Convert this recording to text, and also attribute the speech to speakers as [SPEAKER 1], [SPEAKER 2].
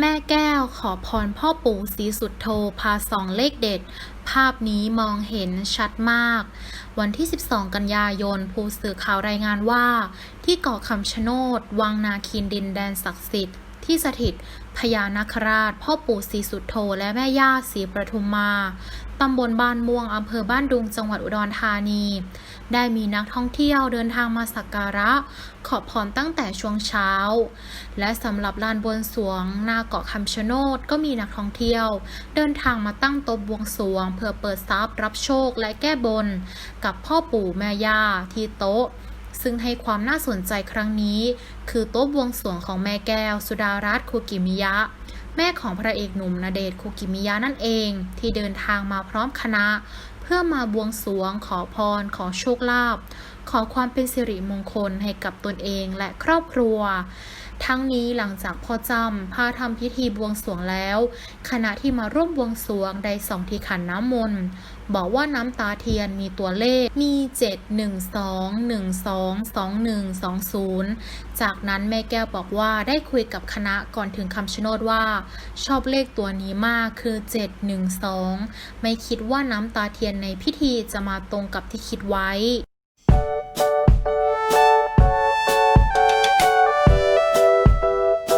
[SPEAKER 1] แม่แก้วขอพรพ่อปู่ศรีสุดโทพาสองเลขเด็ด ภาพนี้มองเห็นชัดมาก วันที่ 12 กันยายน ผู้สื่อข่าวรายงานว่า ที่เกาะคำชะโนด วังนาคินดินแดนศักดิ์สิทธิ์ ที่สถิตพญานาคราช พ่อปู่ศรีสุดโทและแม่ย่าศรีประทุมมาตำบลบ้านม่วงอำเภอบ้านดุงจังหวัดอุดรธานี ได้มีนักท่องเที่ยวเดินทางมาสักการะ ขอพรตั้งแต่ช่วงเช้า และสำหรับลานบวงสรวงหน้าเกาะคำชะโนดก็มีนักท่องเที่ยว เดินทางมาตั้งโต๊ะบวงสรวง เพื่อเปิดทรัพย์รับโชคและแก้บน กับพ่อปู่แม่ย่าที่โต๊ะ ซึ่งให้ความน่าสนใจครั้งนี้ คือโต๊ะบวงสรวงของแม่แก้ว สุดารัตน์คุกิมิยะ แม่ของพระเอกหนุ่มนาเดชคุกิมิยะนั่นเอง ที่เดินทางมาพร้อมคณะ เพื่อมาบวงสรวง ขอพร ขอโชคลาภขอความเป็นสิริมงคลให้กับตนเองและครอบครัว ทั้งนี้หลังจากพ่อจำพาทำพิธีบวงสรวงแล้วคณะที่มาร่วมบวงสรวงได้ส่องที่ขันน้ำมนต์บอกว่าน้ำตาเทียนมีตัวเลขมี 7 1 2 1 2 2 1 2 0 จากนั้นแม่แก้วบอกว่าได้คุยกับคณะก่อนถึงคำชะโนดว่า ชอบเลขตัวนี้มากคือ 7 1 2 ไม่คิดว่าน้ำตาเทียนในพิธีจะมาตรงกับที่คิดไว้